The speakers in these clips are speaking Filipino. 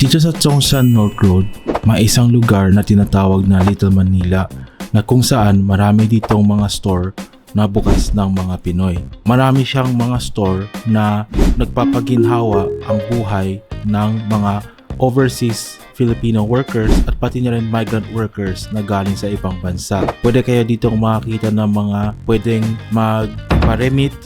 Dito sa Chongshan North Road, may isang lugar na tinatawag na Little Manila na kung saan marami ditong mga store na bukas ng mga Pinoy. Marami siyang mga store na nagpapaginhawa ang buhay ng mga overseas Filipino workers at pati na rin migrant workers na galing sa ibang bansa. Pwede kayo dito makakita ng mga pwedeng magparemit,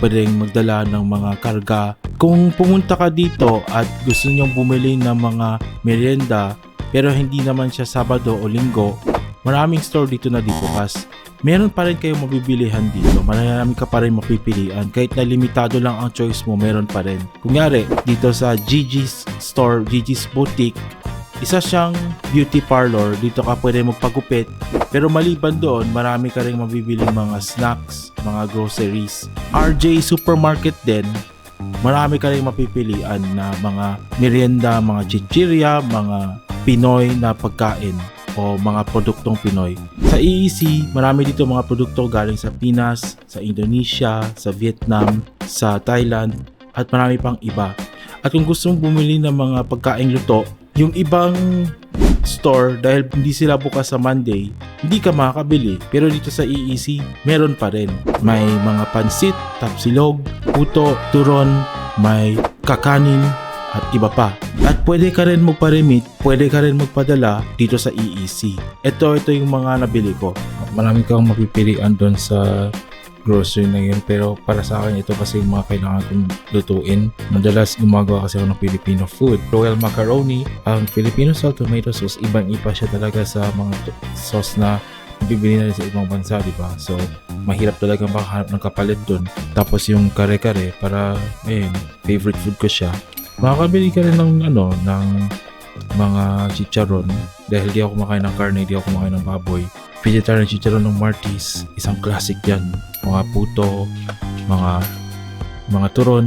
pwedeng magdala ng mga karga. Kung pumunta ka dito at gusto nyong bumili ng mga merienda pero hindi naman siya Sabado o Linggo, maraming store dito na di bukas. Meron pa rin kayong mabibilihan dito. Marami ka pa rin mapipilian. Kahit na limitado lang ang choice mo, meron pa rin. Kunyari, dito sa Gigi's Store, Gigi's Boutique, isa siyang beauty parlor. Dito ka pwede magpagupit. Pero maliban doon, marami ka rin mabibiling mga snacks, mga groceries. RJ Supermarket din, marami ka rin mapipilian na mga merienda, mga chichirya, mga Pinoy na pagkain o mga produktong Pinoy. Sa EEC, marami dito mga produkto galing sa Pinas, sa Indonesia, sa Vietnam, sa Thailand, at marami pang iba. At kung gusto mong bumili ng mga pagkain luto, yung ibang store dahil hindi sila bukas sa Monday, hindi ka makakabili. Pero dito sa EEC, meron pa rin. May mga pansit, tapsilog, puto, turon, may kakanin, at iba pa. At pwede ka rin magparemit, pwede ka rin magpadala dito sa EEC. Ito, ito yung mga nabili ko. Marami kang mapipilian doon sa grocery na yun pero para sa akin ito kasi yung mga kailangan kong lutuin. Madalas gumagawa kasi ako ng Filipino food. Royal macaroni ang Filipino salt tomato sauce ibang iba siya talaga sa mga sauce na bibili na sa ibang bansa di ba? So mahirap talaga makahanap ng kapalit dun. Tapos yung kare-kare para ayun favorite food ko siya. Makakabili ka rin ng ano ng mga chicharon. Dahil di ako kumakain ng karne di ako kumakain ng baboy. Vegetarian chicharon ng Martis isang classic yan mga puto mga mga turon.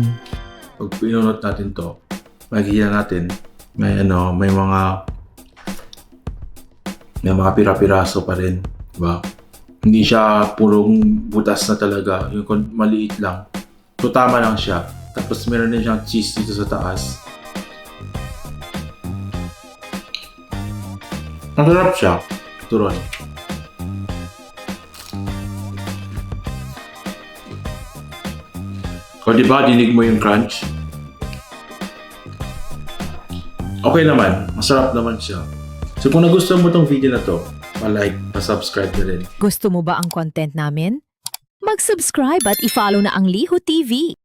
Pag pinunot natin to makikita natin may ano may mga may mga pira-piraso pa rin di ba? Hindi siya purong butas na talaga yung maliit lang. So tama lang siya. Tapos meron din siyang cheese dito sa taas. Ang sarap siya turon O di ba dinig mo yung crunch? Okay naman, masarap naman siya. So kung nagustuhan mo tong video na to, pa-like, pa-subscribe na rin. Gusto mo ba ang content namin? Mag-subscribe at i-follow na ang Liho TV.